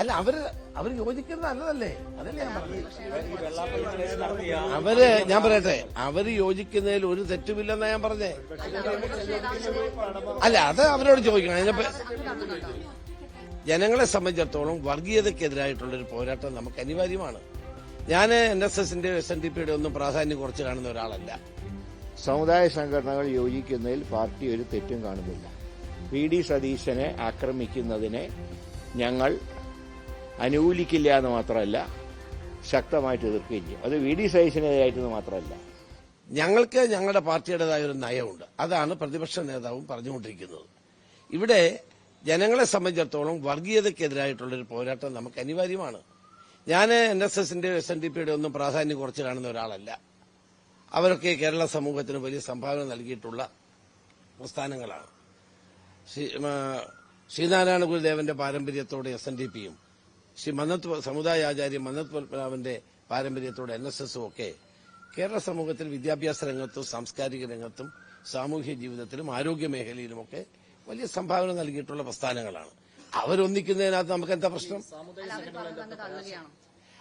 അല്ല അവർ അവർ യോജിക്കുന്നത് നല്ലതല്ലേ? അതല്ലേ ഞാൻ പറഞ്ഞത്. അവർ ഞാൻ പറയട്ടെ അവർ യോജിക്കുന്നതിൽ ഒരു തെറ്റുമില്ലെന്നാ ഞാൻ പറഞ്ഞേ. അല്ല അത് അവരോട് ചോദിക്കണം. അതിനെ ജനങ്ങളെ സംബന്ധിച്ചിടത്തോളം വർഗീയതയ്ക്കെതിരായിട്ടുള്ള ഒരു പോരാട്ടം നമുക്ക് അനിവാര്യമാണ്. ഞാൻ എൻ എസ് എസിന്റെ എസ് എൻ ഡി പിയുടെ ഒന്നും പ്രാധാന്യം കുറച്ച് കാണുന്ന ഒരാളല്ല. സമുദായ സംഘടനകൾ യോജിക്കുന്നതിൽ പാർട്ടി ഒരു തെറ്റും കാണുന്നില്ല. വി ഡി സതീശനെ ആക്രമിക്കുന്നതിനെ ഞങ്ങൾ അനുകൂലിക്കില്ല എന്ന് മാത്രമല്ല ശക്തമായിട്ട് എതിർക്കുകയും ചെയ്യും. അത് വി ഡി സതീശനെതിരായിട്ടെന്ന് മാത്രമല്ല. ഞങ്ങൾക്ക് ഞങ്ങളുടെ പാർട്ടിയുടേതായ ഒരു നയമുണ്ട്. അതാണ് പ്രതിപക്ഷ നേതാവും പറഞ്ഞുകൊണ്ടിരിക്കുന്നത്. ഇവിടെ ജനങ്ങളെ സംബന്ധിച്ചിടത്തോളം വർഗീയതയ്ക്കെതിരായിട്ടുള്ള ഒരു പോരാട്ടം നമുക്ക് അനിവാര്യമാണ്. ഞാൻ എൻ എസ് എസിന്റെ എസ് എൻ ഡി പിയുടെ ഒന്നും പ്രാധാന്യം കുറച്ച് കാണുന്ന ഒരാളല്ല. അവരൊക്കെ കേരള സമൂഹത്തിന് വലിയ സംഭാവന നൽകിയിട്ടുള്ള പ്രസ്ഥാനങ്ങളാണ്. ശ്രീനാരായണ ഗുരുദേവന്റെ പാരമ്പര്യത്തോടെ എസ് എൻ ഡി പിയും ശ്രീ മന്നത്ത് സമുദായ ആചാര്യ മന്നത്ത് പത്മനാഭന്റെ പാരമ്പര്യത്തോടെ എൻ എസ് എസും ഒക്കെ കേരള സമൂഹത്തിൽ വിദ്യാഭ്യാസ രംഗത്തും സാംസ്കാരിക രംഗത്തും സാമൂഹ്യ ജീവിതത്തിലും ആരോഗ്യ മേഖലയിലുമൊക്കെ വലിയ സംഭാവന നൽകിയിട്ടുള്ള പ്രസ്ഥാനങ്ങളാണ് അവരൊന്നിക്കുന്നതിനകത്ത് നമുക്ക് എന്താ പ്രശ്നം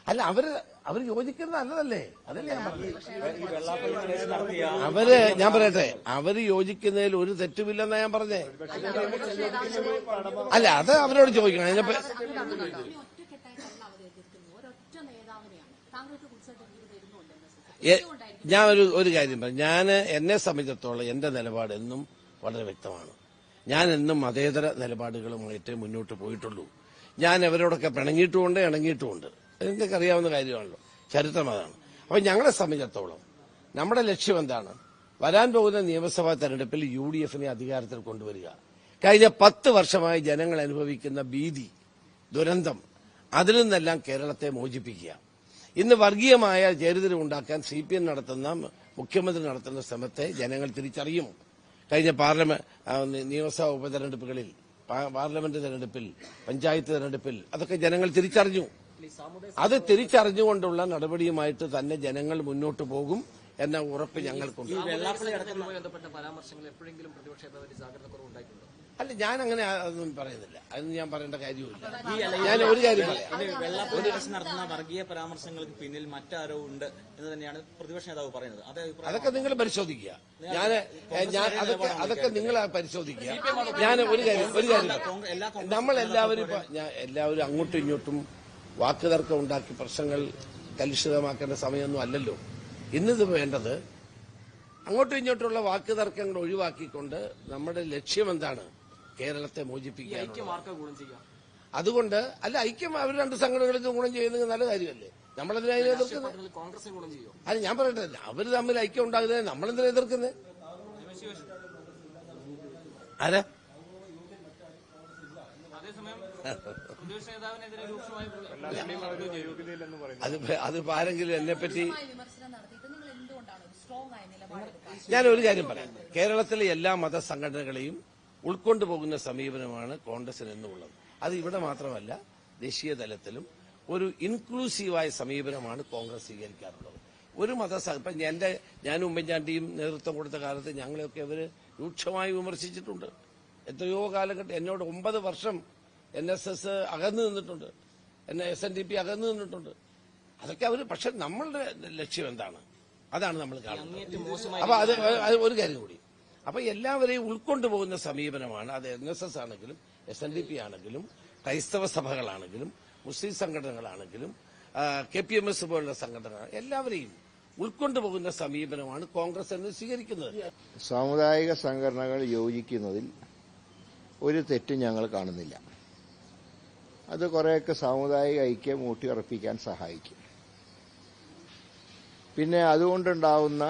അല്ല അവർ അവർ യോജിക്കുന്നത് നല്ലതല്ലേ അതല്ലേ ഞാൻ പറഞ്ഞത് അവർ ഞാൻ പറയട്ടെ അവർ യോജിക്കുന്നതിൽ ഒരു തെറ്റുമില്ലെന്നാ ഞാൻ പറഞ്ഞേ അല്ല അത് അവരോട് ചോദിക്കണം അതിനിപ്പോ ഞാൻ ഒരു ഒരു കാര്യം പറയാം ഞാൻ എന്നെ സംബന്ധിച്ചിടത്തോളം എന്റെ നിലപാട് എന്നും വളരെ വ്യക്തമാണ്. ഞാൻ എന്നും മതേതര നിലപാടുകളുമായിട്ട് മുന്നോട്ട് പോയിട്ടുള്ളൂ. ഞാൻ അവരോടൊക്കെ പിണങ്ങിയിട്ടുമുണ്ട് ഇണങ്ങിയിട്ടുമുണ്ട്. നിങ്ങൾക്ക് അറിയാവുന്ന കാര്യമാണല്ലോ. ചരിത്രം അതാണ്. അപ്പൊ ഞങ്ങളെ സംബന്ധിച്ചിടത്തോളം നമ്മുടെ ലക്ഷ്യം എന്താണ്? വരാൻ പോകുന്ന നിയമസഭാ തെരഞ്ഞെടുപ്പിൽ യു ഡി എഫിനെ അധികാരത്തിൽ കൊണ്ടുവരിക. കഴിഞ്ഞ പത്ത് വർഷമായി ജനങ്ങൾ അനുഭവിക്കുന്ന ഭീതി ദുരന്തം അതിൽ നിന്നെല്ലാം കേരളത്തെ മോചിപ്പിക്കുക. ഇന്ന് വർഗീയമായ ചേരിതിരിവ് ഉണ്ടാക്കാൻ സി പി എം നടത്തുന്ന മുഖ്യമന്ത്രി നടത്തുന്ന ശ്രമത്തെ ജനങ്ങൾ തിരിച്ചറിയും കഴിഞ്ഞ പാർലമെന്റ് നിയമസഭാ ഉപതെരഞ്ഞെടുപ്പുകളിൽ പാർലമെന്റ് തെരഞ്ഞെടുപ്പിൽ പഞ്ചായത്ത് തെരഞ്ഞെടുപ്പിൽ അതൊക്കെ ജനങ്ങൾ തിരിച്ചറിഞ്ഞു. അത് തിരിച്ചറിഞ്ഞുകൊണ്ടുള്ള നടപടിയുമായിട്ട് തന്നെ ജനങ്ങൾ മുന്നോട്ട് പോകും എന്ന ഉറപ്പ് ഞങ്ങൾക്കുണ്ട്. അല്ല ഞാൻ അങ്ങനെ അതൊന്നും പറയുന്നില്ല. അതൊന്നും ഞാൻ പറയേണ്ട കാര്യമില്ല ഞാൻ ഒരു കാര്യം പറയാം. നടത്തുന്ന വർഗീയ പരാമർശങ്ങൾക്ക് പിന്നിൽ മറ്റാരോ ഉണ്ട് എന്ന് തന്നെയാണ് പ്രതിപക്ഷ നേതാവ് പറയുന്നത്. അതൊക്കെ നിങ്ങൾ പരിശോധിക്കുക. ഞാൻ ഞാൻ അതൊക്കെ അതൊക്കെ നിങ്ങൾ പരിശോധിക്കുക. ഞാൻ ഒരു കാര്യം ഒരു കാര്യം നമ്മൾ എല്ലാവരും നമ്മളെല്ലാവരും ഇപ്പൊ ഞാൻ എല്ലാവരും അങ്ങോട്ടും ഇങ്ങോട്ടും വാക്കുതർക്കം ഉണ്ടാക്കി പ്രശ്നങ്ങൾ കലുഷിതമാക്കേണ്ട സമയമൊന്നും അല്ലല്ലോ. ഇന്നിത് വേണ്ടത് അങ്ങോട്ടും ഇങ്ങോട്ടുള്ള വാക്കുതർക്കങ്ങൾ ഒഴിവാക്കിക്കൊണ്ട് നമ്മുടെ ലക്ഷ്യം എന്താണ്? കേരളത്തെ മോചിപ്പിക്കുക മാർക്ക് ഗുണം ചെയ്യാം. അതുകൊണ്ട് അല്ല ഐക്യം അവർ രണ്ട് സംഘടനകൾക്ക് ഗുണം ചെയ്യുന്നത് നല്ല കാര്യമല്ലേ? നമ്മളതിനെ അതിനെ എതിർക്കുന്നത്? അല്ല ഞാൻ പറയട്ടെ അവർ തമ്മിൽ ഐക്യം ഉണ്ടാകുന്നത് നമ്മളെന്തിനാ എതിർക്കുന്നത്? ആരാ? അത് അതിപ്പോ ആരെങ്കിലും എന്നെ പറ്റി ഞാൻ ഒരു കാര്യം പറയാം. കേരളത്തിലെ എല്ലാ മതസംഘടനകളെയും ഉൾക്കൊണ്ടുപോകുന്ന സമീപനമാണ് കോൺഗ്രസിന് എന്നുള്ളത് അത് ഇവിടെ മാത്രമല്ല ദേശീയ തലത്തിലും ഒരു ഇൻക്ലൂസീവായ സമീപനമാണ് കോൺഗ്രസ് സ്വീകരിക്കാറുള്ളത്. ഒരു മത ഇപ്പം എന്റെ ഞാൻ ഉമ്മൻചാണ്ടിയും നേതൃത്വം കൊടുത്ത കാലത്ത് ഞങ്ങളെയൊക്കെ അവർ രൂക്ഷമായി വിമർശിച്ചിട്ടുണ്ട്. എത്രയോ കാലഘട്ടം എന്നോട് ഒമ്പത് വർഷം എൻ എസ് എസ് അകന്നു നിന്നിട്ടുണ്ട്. N S N D P അകന്നു നിന്നിട്ടുണ്ട്. അതൊക്കെ അവർ പക്ഷെ നമ്മളുടെ ലക്ഷ്യം എന്താണ്? അതാണ് നമ്മൾ കാണുന്നത്. അപ്പൊ അത് ഒരു കാര്യം കൂടി. അപ്പൊ എല്ലാവരെയും ഉൾക്കൊണ്ടുപോകുന്ന സമീപനമാണ്. അത് എൻ എസ് എസ് ആണെങ്കിലും എസ് എൻ ഡി പി ആണെങ്കിലും ക്രൈസ്തവ സഭകളാണെങ്കിലും മുസ്ലിം സംഘടനകളാണെങ്കിലും കെ പി എം എസ് പോലുള്ള സംഘടനകൾ എല്ലാവരെയും ഉൾക്കൊണ്ടുപോകുന്ന സമീപനമാണ് കോൺഗ്രസ് എന്ന് സ്വീകരിക്കുന്നത്. സാമുദായിക സംഘടനകൾ യോജിക്കുന്നതിൽ ഒരു തെറ്റും ഞങ്ങൾ കാണുന്നില്ല. അത് കുറേയൊക്കെ സാമുദായിക ഐക്യം ഊട്ടിയുറപ്പിക്കാൻ സഹായിക്കും. പിന്നെ അതുകൊണ്ടുണ്ടാവുന്ന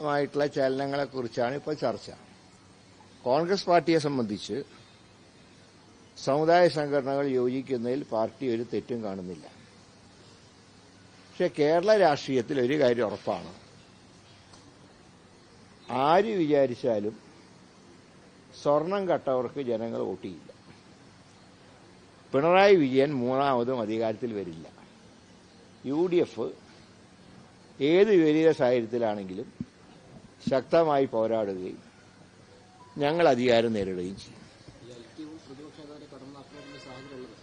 രാഷ്ട്രീയമായിട്ടുള്ള ചലനങ്ങളെക്കുറിച്ചാണ് ഇപ്പോൾ ചർച്ച. കോൺഗ്രസ് പാർട്ടിയെ സംബന്ധിച്ച് സമുദായ സംഘടനകൾ യോജിക്കുന്നതിൽ പാർട്ടി ഒരു തെറ്റും കാണുന്നില്ല. പക്ഷെ കേരള രാഷ്ട്രീയത്തിൽ ഒരു കാര്യം ഉറപ്പാണ്. ആര് വിചാരിച്ചാലും സ്വർണം കട്ടവർക്ക് ജനങ്ങൾ വോട്ടിയില്ല പിണറായി വിജയൻ മൂന്നാമതും അധികാരത്തിൽ വരില്ല. യു ഡി എഫ് ഏത് വിപരീത സാഹചര്യത്തിലാണെങ്കിലും ശക്തമായി പോരാടുകയും ഞങ്ങൾ അധികാരം നേരിടുകയും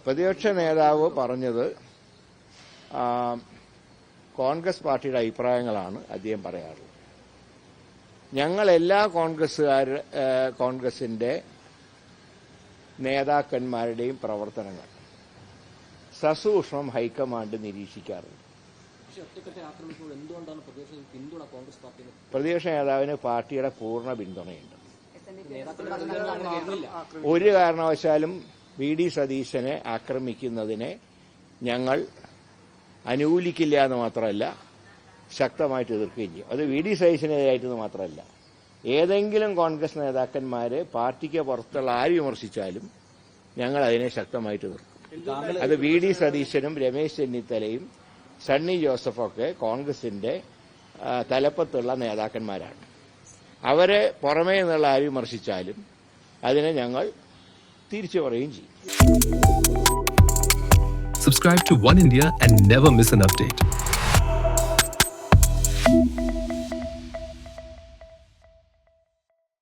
പ്രതിപക്ഷ നേതാവ് പറഞ്ഞത് കോൺഗ്രസ് പാർട്ടിയുടെ അഭിപ്രായങ്ങളാണ് അദ്ദേഹം പറയാറുള്ളത്. ഞങ്ങൾ എല്ലാ കോൺഗ്രസ്സുകാർ കോൺഗ്രസിന്റെ നേതാക്കന്മാരുടെയും പ്രവർത്തനങ്ങൾ സസൂക്ഷ്മം ഹൈക്കമാൻഡ് നിരീക്ഷിക്കാറുണ്ട്. പ്രതിപക്ഷ നേതാവിന് പാർട്ടിയുടെ പൂർണ പിന്തുണയുണ്ട്. ഒരു കാരണവശാലും വി ഡി സതീശനെ ആക്രമിക്കുന്നതിനെ ഞങ്ങൾ അനുകൂലിക്കില്ല എന്ന് മാത്രമല്ല ശക്തമായിട്ട് എതിർക്കുകയും ചെയ്യും. അത് വി ഡി സതീശനെതിരായിട്ടെന്ന് മാത്രമല്ല. ഏതെങ്കിലും കോൺഗ്രസ് നേതാക്കന്മാരെ പാർട്ടിക്ക് പുറത്തുള്ള ആര് വിമർശിച്ചാലും ഞങ്ങൾ അതിനെ ശക്തമായിട്ട് എതിർക്കും. അത് വി ഡി സതീശനും രമേശ് ചെന്നിത്തലയും സണ്ണി ജോസഫൊക്കെ കോൺഗ്രസിന്റെ തലപ്പത്തുള്ള നേതാക്കന്മാരാണ് അവരെ പുറമേ നിന്നുള്ള ആര് വിമർശിച്ചാലും അതിനെ ഞങ്ങൾ തിരിച്ചു പറയുകയും ചെയ്യും Subscribe to One India and never miss an update.